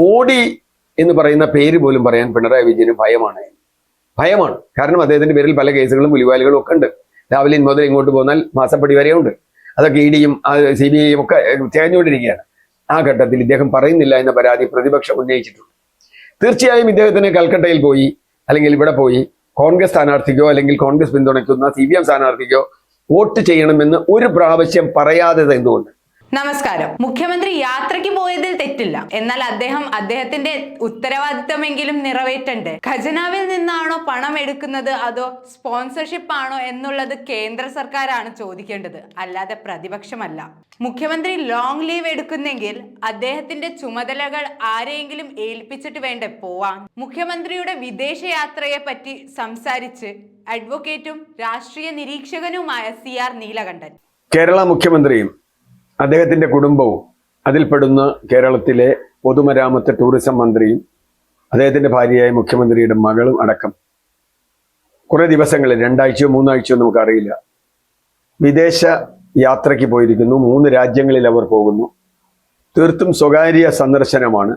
മോഡി എന്ന് പറയുന്ന പേര് പോലും പറയാൻ പിണറായി വിജയന് ഭയമാണ്. ഭയമാണ്. കാരണം അദ്ദേഹത്തിന്റെ പേരിൽ പല കേസുകളും പുലിവാലുകളും ഒക്കെ ഉണ്ട്. രാവിലെ മുതൽ ഇങ്ങോട്ട് പോന്നാൽ മാസപ്പടി വരെ ഉണ്ട്. അതൊക്കെ ഇ ഡിയും സി ബി ഐയും ഒക്കെ തേഞ്ഞുകൊണ്ടിരിക്കുകയാണ് ആ ഘട്ടത്തിൽ ഇദ്ദേഹം പറയുന്നില്ല എന്ന പരാതി പ്രതിപക്ഷം ഉന്നയിച്ചിട്ടുണ്ട്. തീർച്ചയായും ഇദ്ദേഹത്തിന് കൽക്കട്ടയിൽ പോയി അല്ലെങ്കിൽ ഇവിടെ പോയി കോൺഗ്രസ് സ്ഥാനാർത്ഥിക്കോ അല്ലെങ്കിൽ കോൺഗ്രസ് പിന്തുണയ്ക്കുന്ന സി പി എം സ്ഥാനാർത്ഥിക്കോ വോട്ട് ചെയ്യണമെന്ന് ഒരു പ്രാവശ്യം പറയാതെ എന്തുകൊണ്ട്? നമസ്കാരം. മുഖ്യമന്ത്രി യാത്രയ്ക്ക് പോയതിൽ തെറ്റില്ല. എന്നാൽ അദ്ദേഹം അദ്ദേഹത്തിന്റെ ഉത്തരവാദിത്തമെങ്കിലും നിറവേറ്റണ്ട്. ഖജനാവിൽ നിന്നാണോ പണം എടുക്കുന്നത്? അതോ സ്പോൺസർഷിപ്പ് ആണോ എന്നുള്ളത് കേന്ദ്ര സർക്കാരാണ് ചോദിക്കേണ്ടത്. അല്ലാതെ പ്രതിപക്ഷമല്ല. മുഖ്യമന്ത്രി ലോങ് ലീവ് എടുക്കുന്നെങ്കിൽ അദ്ദേഹത്തിന്റെ ചുമതലകൾ ആരെയെങ്കിലും ഏൽപ്പിച്ചിട്ട് വേണ്ടേ പോവാൻ? മുഖ്യമന്ത്രിയുടെ വിദേശയാത്രയെ പറ്റി സംസാരിച്ച് അഡ്വക്കേറ്റും രാഷ്ട്രീയ നിരീക്ഷകനുമായ സി ആർ നീലകണ്ഠൻ. കേരള മുഖ്യമന്ത്രിയും അദ്ദേഹത്തിന്റെ കുടുംബവും അതിൽപ്പെടുന്ന കേരളത്തിലെ പൊതുമരാമത്ത് ടൂറിസം മന്ത്രിയും അദ്ദേഹത്തിന്റെ ഭാര്യയായ മുഖ്യമന്ത്രിയുടെ മകളും അടക്കം. കുറേ ദിവസങ്ങളിൽ രണ്ടാഴ്ചയോ മൂന്നാഴ്ചയോ നമുക്കറിയില്ല. വിദേശ യാത്രയ്ക്ക് പോയിരിക്കുന്നു. മൂന്ന് രാജ്യങ്ങളിൽ അവർ പോകുന്നു. തീർത്തും സ്വകാര്യ സന്ദർശനമാണ്.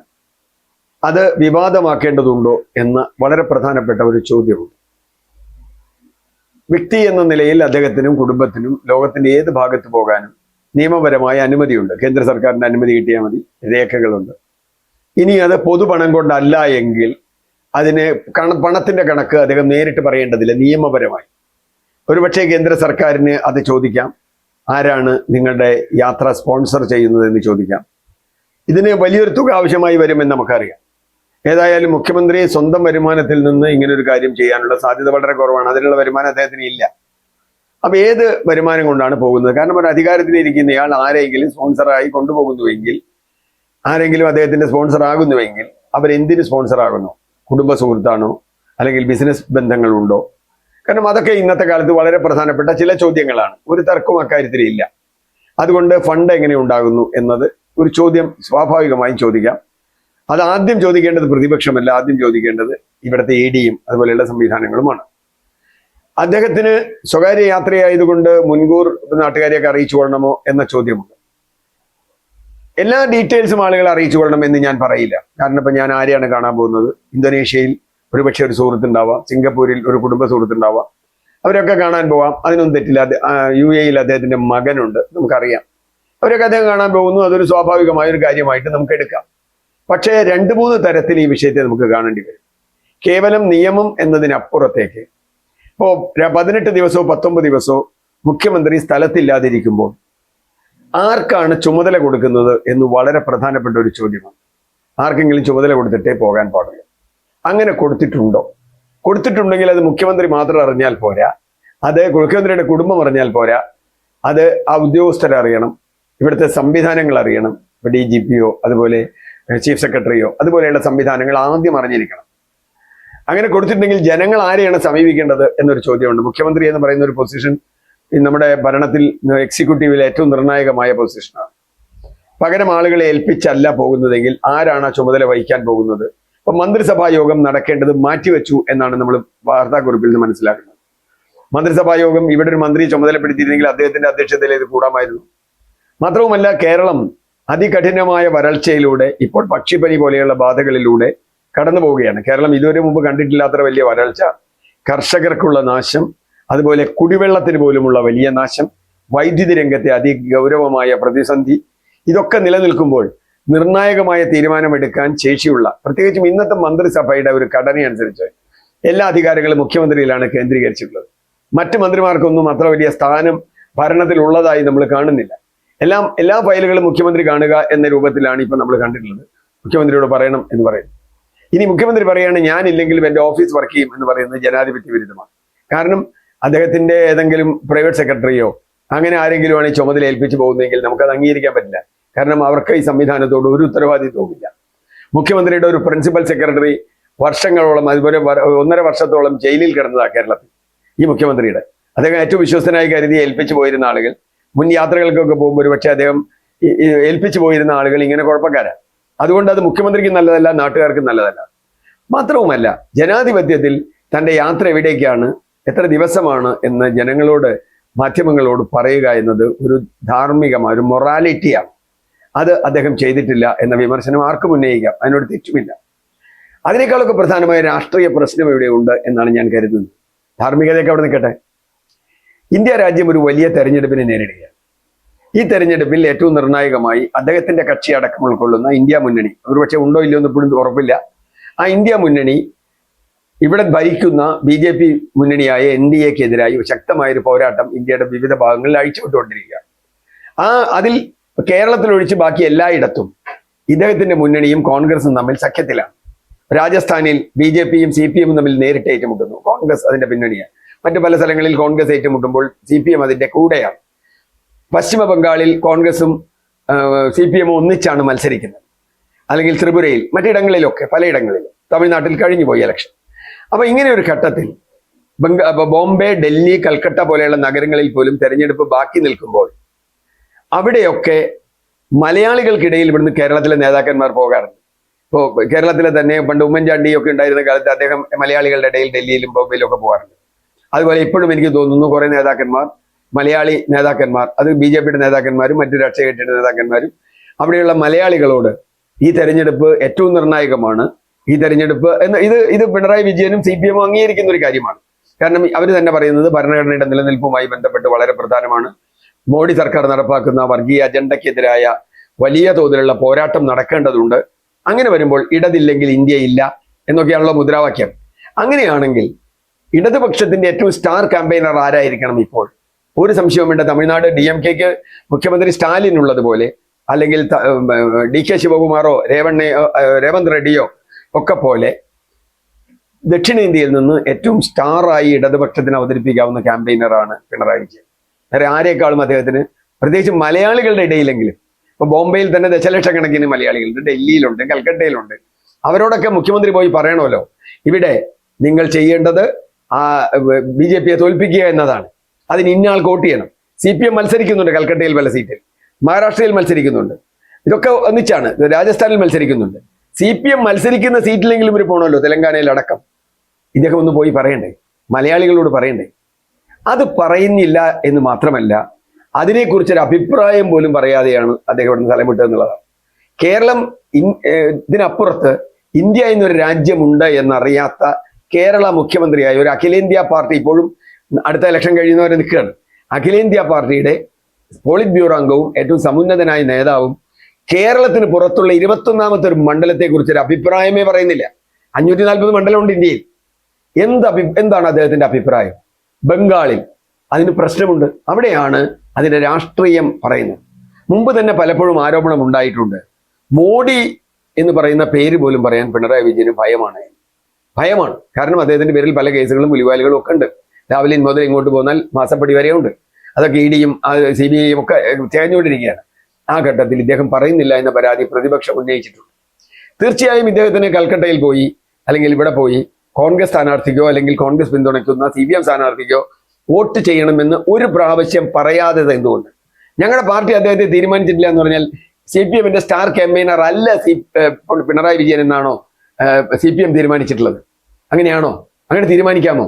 അത് വിവാദമാക്കേണ്ടതുണ്ടോ എന്ന വളരെ പ്രധാനപ്പെട്ട ഒരു ചോദ്യമുണ്ട്. വ്യക്തി എന്ന നിലയിൽ അദ്ദേഹത്തിനും കുടുംബത്തിനും ലോകത്തിന്റെ ഏത് ഭാഗത്ത് പോകാനും നിയമപരമായ അനുമതിയുണ്ട്. കേന്ദ്ര സർക്കാരിന്റെ അനുമതി കിട്ടിയാൽ മതി. രേഖകളുണ്ട്. ഇനി അത് പൊതുപണം കൊണ്ടല്ല എങ്കിൽ അതിന് കണ പണത്തിന്റെ കണക്ക് അദ്ദേഹം നേരിട്ട് പറയേണ്ടതില്ല. നിയമപരമായി. ഒരുപക്ഷെ കേന്ദ്ര സർക്കാരിന് അത് ചോദിക്കാം. ആരാണ് നിങ്ങളുടെ യാത്ര സ്പോൺസർ ചെയ്യുന്നതെന്ന് ചോദിക്കാം. ഇതിന് വലിയൊരു തുക ആവശ്യമായി വരുമെന്ന് നമുക്കറിയാം. ഏതായാലും മുഖ്യമന്ത്രി സ്വന്തം വരുമാനത്തിൽ നിന്ന് ഇങ്ങനൊരു കാര്യം ചെയ്യാനുള്ള സാധ്യത വളരെ കുറവാണ്. അതിനുള്ള വരുമാനം അദ്ദേഹത്തിന് ഇല്ല. അപ്പൊ ഏത് വരുമാനം കൊണ്ടാണ് പോകുന്നത്? കാരണം ഒരു അധികാരത്തിലിരിക്കുന്നയാൾ ആരെങ്കിലും സ്പോൺസറായി കൊണ്ടുപോകുന്നുവെങ്കിൽ ആരെങ്കിലും അദ്ദേഹത്തിന്റെ സ്പോൺസർ ആകുന്നുവെങ്കിൽ അവരെന്തിന് സ്പോൺസർ ആകുന്നു? കുടുംബ സുഹൃത്താണോ? അല്ലെങ്കിൽ ബിസിനസ് ബന്ധങ്ങളുണ്ടോ? കാരണം അതൊക്കെ ഇന്നത്തെ കാലത്ത് വളരെ പ്രധാനപ്പെട്ട ചില ചോദ്യങ്ങളാണ്. ഒരു തർക്കവും അക്കാര്യത്തിൽ ഇല്ല. അതുകൊണ്ട് ഫണ്ട് എങ്ങനെ ഉണ്ടാകുന്നു എന്നത് ഒരു ചോദ്യം സ്വാഭാവികമായും ചോദിക്കാം. അത് ആദ്യം ചോദിക്കേണ്ടത് പ്രതിപക്ഷമല്ല ആദ്യം ചോദിക്കേണ്ടത് ഇവിടുത്തെ എ ഡിയും അതുപോലെയുള്ള സംവിധാനങ്ങളുമാണ്. അദ്ദേഹത്തിന് സ്വകാര്യ യാത്രയായതുകൊണ്ട് മുൻകൂർ നാട്ടുകാരെയൊക്കെ അറിയിച്ചു കൊള്ളണമോ എന്ന ചോദ്യമുണ്ട്. എല്ലാ ഡീറ്റെയിൽസും ആളുകളെ അറിയിച്ചു കൊള്ളണം എന്ന് ഞാൻ പറയില്ല. കാരണം ഇപ്പൊ ഞാൻ ആരെയാണ് കാണാൻ പോകുന്നത്? ഇന്തോനേഷ്യയിൽ ഒരുപക്ഷെ ഒരു സുഹൃത്തുണ്ടാവാം സിംഗപ്പൂരിൽ ഒരു കുടുംബ സുഹൃത്തുണ്ടാവാം. അവരൊക്കെ കാണാൻ പോവാം. അതിനൊന്നും തെറ്റില്ല. യു എയിൽ അദ്ദേഹത്തിന്റെ മകനുണ്ട്. നമുക്കറിയാം. അവരൊക്കെ അദ്ദേഹം കാണാൻ പോകുന്നു. അതൊരു സ്വാഭാവികമായ ഒരു കാര്യമായിട്ട് നമുക്ക് എടുക്കാം. പക്ഷേ രണ്ട് മൂന്ന് തരത്തിൽ ഈ വിഷയത്തെ നമുക്ക് കാണേണ്ടി വരും. കേവലം നിയമം എന്നതിനപ്പുറത്തേക്ക് ഇപ്പോ പതിനെട്ട് ദിവസമോ പത്തൊമ്പത് ദിവസമോ മുഖ്യമന്ത്രി സ്ഥലത്തില്ലാതിരിക്കുമ്പോൾ ആർക്കാണ് ചുമതല കൊടുക്കുന്നത് എന്ന് വളരെ പ്രധാനപ്പെട്ട ഒരു ചോദ്യമാണ്. ആർക്കെങ്കിലും ചുമതല കൊടുത്തിട്ടേ പോകാൻ പാടില്ല അങ്ങനെ കൊടുത്തിട്ടുണ്ടോ? കൊടുത്തിട്ടുണ്ടെങ്കിൽ അത് മുഖ്യമന്ത്രി മാത്രം അറിഞ്ഞാൽ പോരാ. അത് മുഖ്യമന്ത്രിയുടെ കുടുംബം അറിഞ്ഞാൽ പോരാ. അത് ആ ഉദ്യോഗസ്ഥരെ അറിയണം. ഇവിടുത്തെ സംവിധാനങ്ങൾ അറിയണം. ഡി ജി പിയോ അതുപോലെ ചീഫ് സെക്രട്ടറിയോ അതുപോലെയുള്ള സംവിധാനങ്ങൾ ആദ്യം അറിഞ്ഞിരിക്കണം. അങ്ങനെ കൊടുത്തിട്ടുണ്ടെങ്കിൽ ജനങ്ങൾ ആരെയാണ് സമീപിക്കേണ്ടത് എന്നൊരു ചോദ്യമുണ്ട്. മുഖ്യമന്ത്രി എന്ന് പറയുന്ന ഒരു പൊസിഷൻ നമ്മുടെ ഭരണത്തിൽ എക്സിക്യൂട്ടീവിൽ ഏറ്റവും നിർണായകമായ പൊസിഷനാണ് പകരം ആളുകളെ ഏൽപ്പിച്ചല്ല പോകുന്നതെങ്കിൽ ആരാണ് ആ ചുമതല വഹിക്കാൻ പോകുന്നത്? അപ്പൊ മന്ത്രിസഭാ യോഗം നടക്കേണ്ടത് മാറ്റിവെച്ചു എന്നാണ് നമ്മൾ വാർത്താക്കുറിപ്പിൽ നിന്ന് മനസ്സിലാക്കുന്നത്. മന്ത്രിസഭാ യോഗം ഇവിടെ ഒരു മന്ത്രി ചുമതലപ്പെടുത്തിയിരുന്നെങ്കിൽ അദ്ദേഹത്തിന്റെ അധ്യക്ഷതയിൽ ഇത് കൂടാമായിരുന്നു. മാത്രവുമല്ല കേരളം അതികഠിനമായ വരൾച്ചയിലൂടെ ഇപ്പോൾ പക്ഷിപ്പനി പോലെയുള്ള ബാധകളിലൂടെ കടന്നു പോവുകയാണ്. കേരളം ഇതുവരെ മുമ്പ് കണ്ടിട്ടില്ലാത്ത വലിയ വരൾച്ച. കർഷകർക്കുള്ള നാശം അതുപോലെ കുടിവെള്ളത്തിന് പോലുമുള്ള വലിയ നാശം വൈദ്യുതി രംഗത്തെ അതിഗൗരവമായ പ്രതിസന്ധി ഇതൊക്കെ നിലനിൽക്കുമ്പോൾ നിർണായകമായ തീരുമാനമെടുക്കാൻ ശേഷിയുള്ള പ്രത്യേകിച്ചും ഇന്നത്തെ മന്ത്രിസഭയുടെ ഒരു ഘടന അനുസരിച്ച് എല്ലാ അധികാരങ്ങളും മുഖ്യമന്ത്രിയിലാണ് കേന്ദ്രീകരിച്ചിട്ടുള്ളത്. മറ്റ് മന്ത്രിമാർക്കൊന്നും അത്ര വലിയ സ്ഥാനം ഭരണത്തിൽ ഉള്ളതായി നമ്മൾ കാണുന്നില്ല. എല്ലാം എല്ലാ ഫയലുകളും മുഖ്യമന്ത്രി കാണുക എന്ന രൂപത്തിലാണ് ഇപ്പൊ നമ്മൾ കണ്ടിട്ടുള്ളത്. മുഖ്യമന്ത്രിയോട് പറയണം എന്ന് പറയുന്നു. ഇനി മുഖ്യമന്ത്രി പറയാണ് ഞാനില്ലെങ്കിലും എന്റെ ഓഫീസ് വർക്ക് ചെയ്യും എന്ന് പറയുന്നത് ജനാധിപത്യ വിരുദ്ധമാണ്. കാരണം അദ്ദേഹത്തിന്റെ ഏതെങ്കിലും പ്രൈവറ്റ് സെക്രട്ടറിയോ അങ്ങനെ ആരെങ്കിലുമാണ് ഈ ചുമതല ഏൽപ്പിച്ചു പോകുന്നതെങ്കിൽ നമുക്കത് അംഗീകരിക്കാൻ പറ്റില്ല. കാരണം അവർക്ക് ഈ സംവിധാനത്തോട് ഒരു ഉത്തരവാദിത്വവുമില്ല. മുഖ്യമന്ത്രിയുടെ ഒരു പ്രിൻസിപ്പൽ സെക്രട്ടറി വർഷങ്ങളോളം അതുപോലെ ഒന്നര വർഷത്തോളം ജയിലിൽ കിടന്നതാണ് കേരളത്തിൽ ഈ മുഖ്യമന്ത്രിയുടെ. അദ്ദേഹം ഏറ്റവും വിശ്വസ്തനായി കരുതി ഏൽപ്പിച്ചു പോയിരുന്ന ആളുകൾ മുൻ യാത്രകൾക്കൊക്കെ പോകുമ്പോൾ ഒരു പക്ഷേ അദ്ദേഹം ഏൽപ്പിച്ചു പോയിരുന്ന ആളുകൾ ഇങ്ങനെ കുഴപ്പക്കാരാണ് അതുകൊണ്ട് അത് മുഖ്യമന്ത്രിക്ക് നല്ലതല്ല നാട്ടുകാർക്ക് നല്ലതല്ല. മാത്രവുമല്ല ജനാധിപത്യത്തിൽ തന്റെ യാത്ര എവിടേക്കാണ് എത്ര ദിവസമാണ് എന്ന് ജനങ്ങളോട് മാധ്യമങ്ങളോട് പറയുക എന്നത് ഒരു ധാർമ്മികമായ ഒരു മൊറാലിറ്റിയാണ്. അത് അദ്ദേഹം ചെയ്തിട്ടില്ല എന്ന വിമർശനം ആർക്കും ഉന്നയിക്കാം അതിനോട് തെറ്റുമില്ല. അതിനേക്കാളൊക്കെ പ്രധാനമായ രാഷ്ട്രീയ പ്രശ്നം ഇവിടെയുണ്ട് എന്നാണ് ഞാൻ കരുതുന്നത്. ധാർമ്മികതയൊക്കെ അവിടെ നിൽക്കട്ടെ. ഇന്ത്യ രാജ്യം ഒരു വലിയ തെരഞ്ഞെടുപ്പിനെ നേരിടുകയാണ്. ഈ തെരഞ്ഞെടുപ്പിൽ ഏറ്റവും നിർണായകമായി അദ്ദേഹത്തിന്റെ കക്ഷി അടക്കം ഉൾക്കൊള്ളുന്ന ഇന്ത്യ മുന്നണി. ഒരുപക്ഷെ ഉണ്ടോ ഇല്ലയോ എന്ന് ഇപ്പോഴും ഉറപ്പില്ല. ആ ഇന്ത്യ മുന്നണി ഇവിടെ ഭരിക്കുന്ന ബി ജെ പി മുന്നണിയായ എൻ ഡി എക്കെതിരായി ശക്തമായ ഒരു പോരാട്ടം ഇന്ത്യയുടെ വിവിധ ഭാഗങ്ങളിൽ അഴിച്ചുവിട്ടുകൊണ്ടിരിക്കുക ആ അതിൽ കേരളത്തിലൊഴിച്ച് ബാക്കി എല്ലായിടത്തും ഇദ്ദേഹത്തിന്റെ മുന്നണിയും കോൺഗ്രസും തമ്മിൽ സഖ്യത്തിലാണ്. രാജസ്ഥാനിൽ ബി ജെ പിയും സി പി എമ്മും തമ്മിൽ നേരിട്ട് ഏറ്റുമുട്ടുന്നു. കോൺഗ്രസ് അതിന്റെ പിന്നണിയാണ്. മറ്റു പല സ്ഥലങ്ങളിൽ കോൺഗ്രസ് ഏറ്റുമുട്ടുമ്പോൾ സി പി എം അതിന്റെ കൂടെയാണ്. പശ്ചിമ ബംഗാളിൽ കോൺഗ്രസും സി പി എമ്മും ഒന്നിച്ചാണ് മത്സരിക്കുന്നത്. അല്ലെങ്കിൽ ത്രിപുരയിൽ മറ്റിടങ്ങളിലൊക്കെ പലയിടങ്ങളിലും. തമിഴ്നാട്ടിൽ കഴിഞ്ഞുപോയി ഇലക്ഷൻ അപ്പൊ ഇങ്ങനെ ഒരു ഘട്ടത്തിൽ ബംഗാ ബോംബെ ഡൽഹി കൽക്കട്ട പോലെയുള്ള നഗരങ്ങളിൽ പോലും തെരഞ്ഞെടുപ്പ് ബാക്കി നിൽക്കുമ്പോൾ അവിടെയൊക്കെ മലയാളികൾക്കിടയിൽ ഇവിടുന്ന് കേരളത്തിലെ നേതാക്കന്മാർ പോകാറുണ്ട്. ഇപ്പോൾ കേരളത്തിലെ തന്നെ പണ്ട് ഉമ്മൻചാണ്ടിയൊക്കെ ഉണ്ടായിരുന്ന കാലത്ത് അദ്ദേഹം മലയാളികളുടെ ഇടയിൽ ഡൽഹിയിലും ബോംബെയിലും ഒക്കെ പോകാറുണ്ട്. അതുപോലെ ഇപ്പോഴും എനിക്ക് തോന്നുന്നു കുറെ നേതാക്കന്മാർ മലയാളി നേതാക്കന്മാർ അത് ബി ജെ പിയുടെ നേതാക്കന്മാരും മറ്റു രാഷ്ട്രീയ നേതാക്കന്മാരും അവിടെയുള്ള മലയാളികളോട് ഈ തെരഞ്ഞെടുപ്പ് ഏറ്റവും നിർണായകമാണ് ഈ തെരഞ്ഞെടുപ്പ് എന്ന് ഇത് ഇത് പിണറായി വിജയനും സി പി എമ്മും അംഗീകരിക്കുന്ന ഒരു കാര്യമാണ്. കാരണം അവർ തന്നെ പറയുന്നത് ഭരണഘടനയുടെ നിലനിൽപ്പുമായി ബന്ധപ്പെട്ട് വളരെ പ്രധാനമാണ്. മോഡി സർക്കാർ നടപ്പാക്കുന്ന വർഗീയ അജണ്ടയ്ക്കെതിരായ വലിയ തോതിലുള്ള പോരാട്ടം നടക്കേണ്ടതുണ്ട്. അങ്ങനെ വരുമ്പോൾ ഇടതില്ലെങ്കിൽ ഇന്ത്യ ഇല്ല എന്നൊക്കെയാണല്ലോ മുദ്രാവാക്യം. അങ്ങനെയാണെങ്കിൽ ഇടതുപക്ഷത്തിന്റെ ഏറ്റവും സ്റ്റാർ ക്യാമ്പയിനർ ആരായിരിക്കണം ഇപ്പോൾ? ഒരു സംശയവും വേണ്ട. തമിഴ്നാട് ഡി എം കെക്ക് മുഖ്യമന്ത്രി സ്റ്റാലിൻ ഉള്ളതുപോലെ അല്ലെങ്കിൽ ഡി കെ ശിവകുമാറോ രേവണ്ണയോ രേവന്ത് റെഡ്ഡിയോ ഒക്കെ പോലെ ദക്ഷിണേന്ത്യയിൽ നിന്ന് ഏറ്റവും സ്റ്റാറായി ഇടതുപക്ഷത്തിന് അവതരിപ്പിക്കാവുന്ന ക്യാമ്പയിനറാണ് പിണറായി വിജയൻ. വേറെ ആരെക്കാളും അദ്ദേഹത്തിന്? പ്രത്യേകിച്ച് മലയാളികളുടെ ഇടയിലെങ്കിലും. ഇപ്പൊ ബോംബെയിൽ തന്നെ ദശലക്ഷക്കണക്കിന് മലയാളികളുണ്ട് ഡൽഹിയിലുണ്ട് കൽക്കട്ടയിലുണ്ട്. അവരോടൊക്കെ മുഖ്യമന്ത്രി പോയി പറയണമല്ലോ. ഇവിടെ നിങ്ങൾ ചെയ്യേണ്ടത് ആ ബി ജെ പിയെ തോൽപ്പിക്കുക എന്നതാണ്. അതിന് ഇന്നയാൾ വോട്ട് ചെയ്യണം? സി പി എം മത്സരിക്കുന്നുണ്ട് കൽക്കട്ടയിൽ പല സീറ്റിൽ മഹാരാഷ്ട്രയിൽ മത്സരിക്കുന്നുണ്ട്. ഇതൊക്കെ ഒന്നിച്ചാണ്. രാജസ്ഥാനിൽ മത്സരിക്കുന്നുണ്ട്. സി പി എം മത്സരിക്കുന്ന സീറ്റിലെങ്കിലും ഇവർ പോകണമല്ലോ തെലങ്കാനയിൽ അടക്കം. ഇതൊക്കെ ഒന്ന് പോയി പറയണ്ടേ? മലയാളികളോട് പറയണ്ടേ? അത് പറയുന്നില്ല എന്ന് മാത്രമല്ല അതിനെക്കുറിച്ചൊരു അഭിപ്രായം പോലും പറയാതെയാണ് അദ്ദേഹം ഇവിടുന്ന് സ്ഥലം വിട്ടത് എന്നുള്ളതാണ്. കേരളം ഇതിനപ്പുറത്ത് ഇന്ത്യ എന്നൊരു രാജ്യമുണ്ട് എന്നറിയാത്ത കേരള മുഖ്യമന്ത്രിയായ ഒരു അഖിലേന്ത്യാ പാർട്ടി ഇപ്പോഴും അടുത്ത ഇലക്ഷൻ കഴിയുന്നവരെ നിൽക്കുകയാണ്. അഖിലേന്ത്യാ പാർട്ടിയുടെ പോളിറ്റ് ബ്യൂറോ അംഗവും ഏറ്റവും സമുന്നതനായ നേതാവും കേരളത്തിന് പുറത്തുള്ള ഇരുപത്തൊന്നാമത്തെ ഒരു മണ്ഡലത്തെ കുറിച്ച് ഒരു അഭിപ്രായമേ പറയുന്നില്ല. അഞ്ഞൂറ്റി നാൽപ്പത് മണ്ഡലമുണ്ട് ഇന്ത്യയിൽ. എന്ത് അഭി എന്താണ് അദ്ദേഹത്തിന്റെ അഭിപ്രായം? ബംഗാളിൽ അതിന് പ്രശ്നമുണ്ട്. അവിടെയാണ് അതിന്റെ രാഷ്ട്രീയം പറയുന്നത്. മുമ്പ് തന്നെ പലപ്പോഴും ആരോപണം ഉണ്ടായിട്ടുണ്ട്. മോഡി എന്ന് പറയുന്ന പേര് പോലും പറയാൻ പിണറായി വിജയന് ഭയമാണ്. ഭയമാണ്. കാരണം അദ്ദേഹത്തിന്റെ പേരിൽ പല കേസുകളും പുലിവാലുകളും ഒക്കെ ഉണ്ട്. രാവിലെ മുതൽ ഇങ്ങോട്ട് പോന്നാൽ മാസപ്പടി വരെ ഉണ്ട്. അതൊക്കെ ഇ ഡിയും സി ബി ഐയും ഒക്കെ തികഞ്ഞുകൊണ്ടിരിക്കുകയാണ് ആ ഘട്ടത്തിൽ ഇദ്ദേഹം പറയുന്നില്ല എന്ന പരാതി പ്രതിപക്ഷം ഉന്നയിച്ചിട്ടുണ്ട്. തീർച്ചയായും ഇദ്ദേഹത്തിന് കൽക്കട്ടയിൽ പോയി അല്ലെങ്കിൽ ഇവിടെ പോയി കോൺഗ്രസ് സ്ഥാനാർത്ഥിക്കോ അല്ലെങ്കിൽ കോൺഗ്രസ് പിന്തുണയ്ക്കുന്ന സി പി എം സ്ഥാനാർത്ഥിക്കോ വോട്ട് ചെയ്യണമെന്ന് ഒരു പ്രാവശ്യം പറയാതെ എന്തുകൊണ്ട്? ഞങ്ങളുടെ പാർട്ടി അദ്ദേഹത്തെ തീരുമാനിച്ചിട്ടില്ല എന്ന് പറഞ്ഞാൽ സി പി എമ്മിന്റെ സ്റ്റാർ ക്യാമ്പയിനർ അല്ല സി പിണറായി വിജയൻ എന്നാണോ സി പി എം തീരുമാനിച്ചിട്ടുള്ളത്. അങ്ങനെയാണോ? അങ്ങനെ തീരുമാനിക്കാമോ?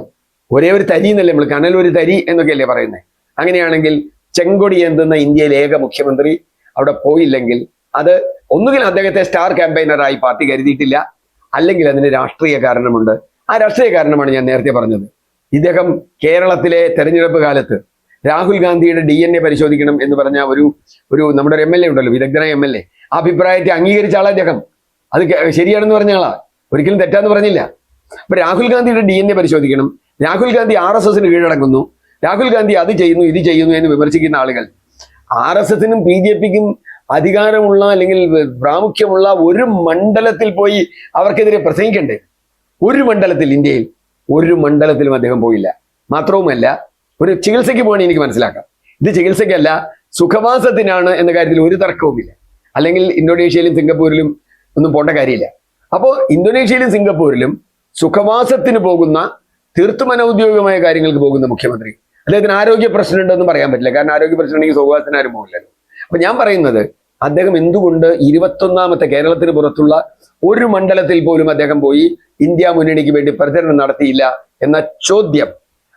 ഒരേ ഒരു തരി എന്നല്ലേ നമ്മൾ കനൽ ഒരു തരി എന്നൊക്കെയല്ലേ പറയുന്നത് അങ്ങനെയാണെങ്കിൽ ചെങ്കൊടി എന്തുന്ന ഇന്ത്യയിലെ ഏക മുഖ്യമന്ത്രി അവിടെ പോയില്ലെങ്കിൽ അത് ഒന്നുകിൽ അദ്ദേഹത്തെ സ്റ്റാർ ക്യാമ്പയിനറായി പാർട്ടി കരുതിയിട്ടില്ല അല്ലെങ്കിൽ അതിന് രാഷ്ട്രീയ കാരണമുണ്ട്. ആ രാഷ്ട്രീയ കാരണമാണ് ഞാൻ നേരത്തെ പറഞ്ഞത്. ഇദ്ദേഹം കേരളത്തിലെ തെരഞ്ഞെടുപ്പ് കാലത്ത് രാഹുൽ ഗാന്ധിയുടെ ഡി എൻ എ പരിശോധിക്കണം എന്ന് പറഞ്ഞ ഒരു ഒരു നമ്മുടെ ഒരു എം എൽ എ ഉണ്ടല്ലോ വിദഗ്ധനായ എം എൽ എ ആ അഭിപ്രായത്തെ അംഗീകരിച്ച ആളാ അദ്ദേഹം അത് ശരിയാണെന്ന് പറഞ്ഞ ആളാ. ഒരിക്കലും തെറ്റാന്ന് പറഞ്ഞില്ല. അപ്പൊ രാഹുൽ ഗാന്ധിയുടെ ഡി എൻ എ പരിശോധിക്കണം. രാഹുൽ ഗാന്ധി ആർ എസ് എസിന് കീഴടങ്ങുന്നു. രാഹുൽ ഗാന്ധി അത് ചെയ്യുന്നു ഇത് ചെയ്യുന്നു എന്ന് വിമർശിക്കുന്ന ആളുകൾ. ആർ എസ് എസിനും ബി ജെ പിക്കും അധികാരമുള്ള അല്ലെങ്കിൽ പ്രാമുഖ്യമുള്ള ഒരു മണ്ഡലത്തിൽ പോയി അവർക്കെതിരെ പ്രസംഗിക്കണ്ടേ? ഒരു മണ്ഡലത്തിൽ ഇന്ത്യയിൽ ഒരു മണ്ഡലത്തിലും അദ്ദേഹം പോയില്ല. മാത്രവുമല്ല ഒരു ചികിത്സയ്ക്ക് പോകണേ എനിക്ക് മനസ്സിലാക്കാം. ഇത് ചികിത്സയ്ക്കല്ല സുഖവാസത്തിനാണ് എന്ന കാര്യത്തിൽ ഒരു തർക്കവുമില്ല. അല്ലെങ്കിൽ ഇന്തോനേഷ്യയിലും സിംഗപ്പൂരിലും ഒന്നും പോണ്ട കാര്യമില്ല. അപ്പോൾ ഇന്തോനേഷ്യയിലും സിംഗപ്പൂരിലും സുഖവാസത്തിന് പോകുന്ന തീർത്തും അനൗദ്യോഗികമായ കാര്യങ്ങൾക്ക് പോകുന്ന മുഖ്യമന്ത്രി. അദ്ദേഹത്തിന് ആരോഗ്യ പ്രശ്നമുണ്ടെന്ന് പറയാൻ പറ്റില്ല. കാരണം ആരോഗ്യ പ്രശ്നം ഉണ്ടെങ്കിൽ സുഖവാസത്തിന് ആരും പോകില്ലല്ലോ അപ്പൊ ഞാൻ പറയുന്നത് അദ്ദേഹം എന്തുകൊണ്ട് ഇരുപത്തൊന്നാമത്തെ കേരളത്തിന് പുറത്തുള്ള ഒരു മണ്ഡലത്തിൽ പോലും അദ്ദേഹം പോയി ഇന്ത്യ മുന്നണിക്ക് വേണ്ടി പ്രചരണം നടത്തിയില്ല എന്ന ചോദ്യം.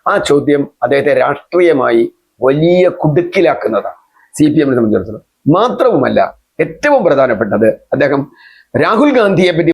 ആ ചോദ്യം അദ്ദേഹത്തെ രാഷ്ട്രീയമായി വലിയ കുടുക്കിലാക്കുന്നതാണ് സി പി എമ്മിനെ സംബന്ധിച്ചിടത്തോളം. മാത്രവുമല്ല ഏറ്റവും പ്രധാനപ്പെട്ടത് അദ്ദേഹം രാഹുൽ ഗാന്ധിയെ പറ്റി